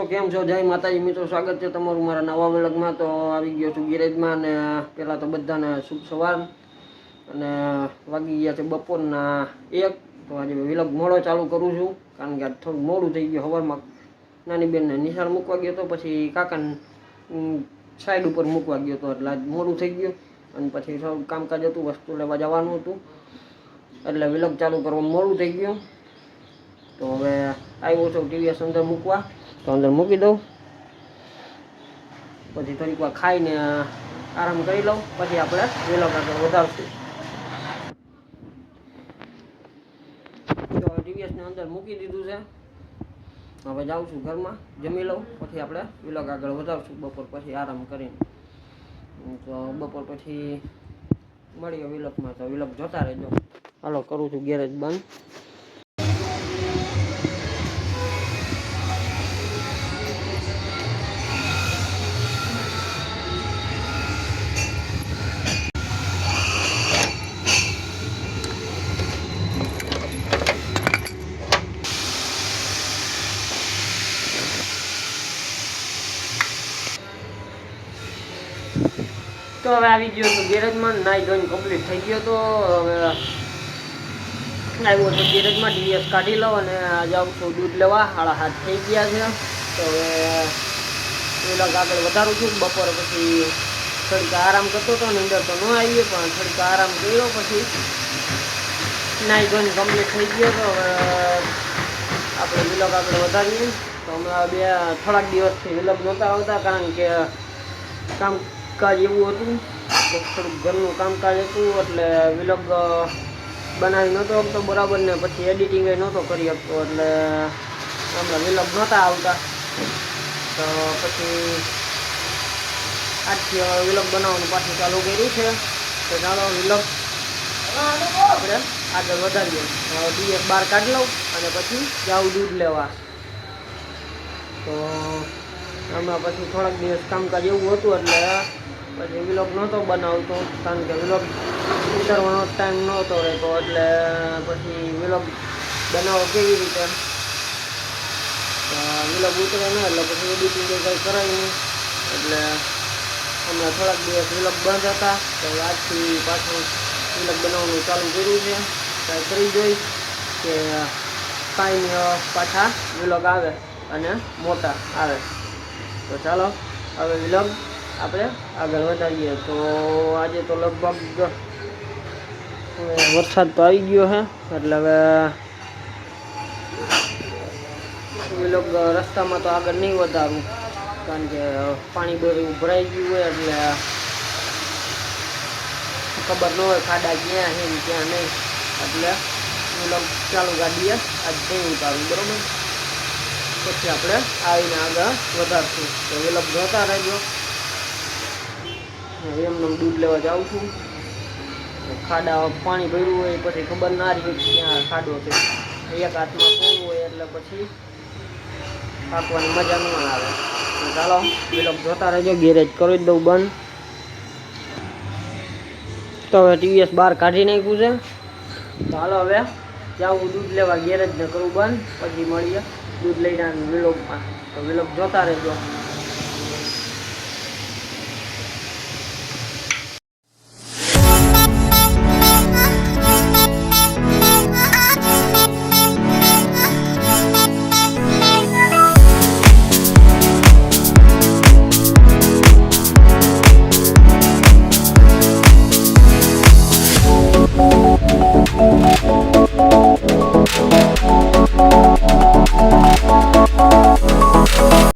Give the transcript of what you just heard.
તો કેમ છો? જય માતાજી. મિત્રો, સ્વાગત છે તમારું મારા નવા વ્લોગમાં. તો આવી ગયો છું ગેરેજમાં અને પહેલાં તો બધાને શુભ સવાર. અને વાગી ગયા છે બપોરના એક. તો આજે વિલગ મોડો ચાલુ કરું છું. કારણ કે થોડું મોડું થઈ ગયું હવારમાં. નાની બેનને નિશાળ મૂકવા ગયો તો પછી કાકાને સાઈડ ઉપર મૂકવા ગયો હતો એટલે આજ મોડું થઈ ગયું. અને પછી થોડું કામકાજ હતું, વસ્તુ લેવા જવાનું હતું. એટલે વિલગ ચાલુ કરવામાં મોડું થઈ ગયું. તો હવે આવ્યો છું ટીવીએસ અંદર મૂકવા. તો અંદર મૂકી દઉં. પછી થોડીક વાર ખાઈને આરામ કરી લઉં. પછી આપણે વેલોગ આગળ વધારશું. તો ટીવીએસને અંદર મૂકી દીધું છે. હવે જાઉં છું ઘરમાં, જમી લઉં. પછી આપણે વિલોગ આગળ વધારશું. બપોર પછી આરામ કરીને. તો બપોર પછી મળીએ વિલોગમાં તો વિલોગ જોતા રહેજો. હાલો, કરું છું ગેરેજ બંધ. તો હવે આવી ગયો તો ગેરેજમાં નાઈ ધોઈને કમ્પ્લીટ થઈ ગયો તો હવે આવ્યો તો ગેરેજમાં ડીએસ કાઢી લઉં અને જાઉં છું દૂધ લેવા હાડા હાથ થઈ ગયા છે. તો હવે પેલા આગળ વધારું છું. બપોરે પછી થોડીક આરામ કરતો હતો ને અંદર તો ન આવીએ, પણ થોડીક આરામ કર્યો પછી નાઈ ધોઈને કમ્પ્લીટ થઈ ગયો તો હવે આપણે વિલોગ આગળ વધારીએ. તો હમણાં બે, થોડાક દિવસથી વિલોગ નહોતા આવતા, કારણ કે કામકાજ એવું હતું. થોડુંક ઘરનું કામકાજ હતું, એટલે વિલોગ બનાવી નહોતો શકતો બરાબર ને પછી એડિટિંગ નહોતો કરી શકતો એટલે હમણાં વિલોગ નહોતા આવતા. તો પછી આજથી વિલોગ બનાવવાનું પાછું ચાલુ કર્યું છે. તો ચાલો વિલોગ આપણે આગળ વધારીએ. દિવસ બહાર કાઢી લઉં અને પછી જાઉં દૂધ લેવા. તો હમણાં પછી થોડાક દિવસ કામકાજ એવું હતું, એટલે પછી વિલોગ નહોતો બનાવતો, કારણ કે વિલોગ ઉતારવાનો ટાઈમ નહોતો રહેતો, એટલે પછી વિલોગ બનાવો કેવી રીતે? વ્લોગ ઉતરે ને, એટલે પછી એડિટિંગ કંઈ કરાય નહીં. એટલે હમણાં થોડાક દિવસ વિલોગ બંધ હતા, તો આજથી પાછું વ્લોગ બનાવવાનું ચાલુ કર્યું છે. ટ્રાય કરી જોઈશ કે કાંઈ પાછા વિલોગ આવે અને મોટા આવે. તો ચાલો, હવે વિલોગ આપણે આગળ વધારીએ. તો આજે તો લગભગ વરસાદ તો આવી ગયો છે એટલે હવે વિલોગ રસ્તામાં તો આગળ નહીં વધારું. કારણ કે પાણી બધું ભરાઈ ગયું હોય એટલે ખબર ન હોય ખાડા ક્યાં છે ક્યાં નહીં. એટલે વિલોગ ચાલુ ગાડીએ આજ નહીં ઉતારું બરાબર? પછી આપણે આવીને આગળ વધારશું. તો વિલોગ જોતા રહેજો. એમને દૂધ લેવા જાઉં છું. ખાડા પાણી ભર્યું હોય પછી ખબર ના રહી ત્યાં ખાડો છે. એક હાથમાં ફોન હોય એટલે પછી થાકવાની મજા ન આવે. ચાલો વિલોગ જોતા રહેજો, ગેરેજ કરી દઉં બંધ. તો હવે ટીવીએસ બહાર કાઢી નાખ્યું છે. ચાલો હવે, જાઉં દૂધ લેવા ગેરેજ ને કરું બંધ. પછી મળીએ દૂધ લઈને વિલોગમાં તો વિલોગ જોતા રહેજો.